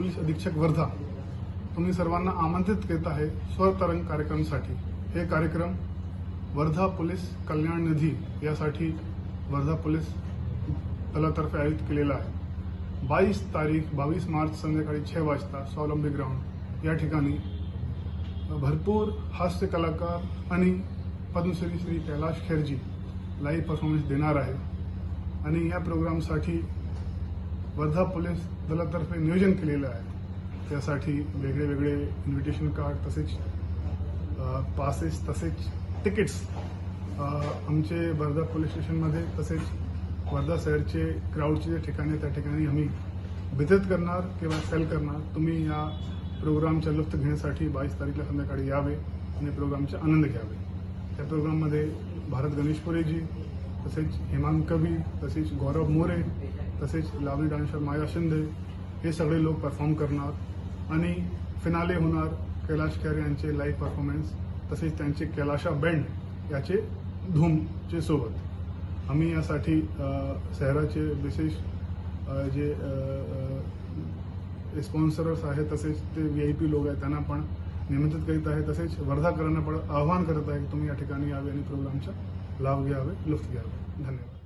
Police अधीक्षक वर्धा तुम्ही सर्वांना आमंत्रित करीत आहे स्वरतरंग कार्यक्रमासाठी. हे कार्यक्रम वर्धा पोलीस कल्याण निधी यासाठी वर्धा पोलीस दलातर्फे आयोजित केलेला आहे. बावीस तारीख बावीस मार्च संध्याकाळी छ वाजता स्वावलंबी ग्राउंड. या ठिकाणी भरपूर हास्य कलाकार आणि पद्मश्री श्री कैलाश खेरजी लाईव्ह परफॉर्मन्स देणार आहे. आणि या प्रोग्रामसाठी वर्धा पोलीस दलातर्फे नियोजन केलेलं आहे. त्यासाठी वेगळे वेगळे इन्व्हिटेशन कार्ड तसेच पासेस तसेच तिकीट्स आमचे वर्धा पोलीस स्टेशनमध्ये तसेच वर्धा शहरचे क्राऊडचे जे ठिकाणे आहे, त्या ठिकाणी आम्ही वितरित करणार किंवा सेल करणार. तुम्ही या प्रोग्रामच्या लुफ्त घेण्यासाठी बावीस तारीखला संध्याकाळी यावे आणि प्रोग्रामचा आनंद घ्यावे. त्या प्रोग्राममध्ये भारत गणेशपुरेजी तसेच हेमांग कवी तसेच गौरव मोरे तसेच लावणी डान्सर माया शिंदे हे सगळे लोक परफॉर्म करणार. आणि फिनाले होणार कैलाश खेर यांचे लाईव्ह परफॉर्मन्स तसेच त्यांचे कैलाशा बँड याचे धूमचे सोबत. आम्ही यासाठी शहराचे विशेष जे स्पॉन्सरर्स आहेत तसेच ते व्ही आय पी लोक आहेत त्यांना पण निमंत्रित करीत आहे. तसेच वर्धाकरांना पण आवाहन करत आहे की तुम्ही या ठिकाणी यावे आणि प्रोग्रामचा लाभ घ्यावे लुफ्त घ्यावे. धन्यवाद.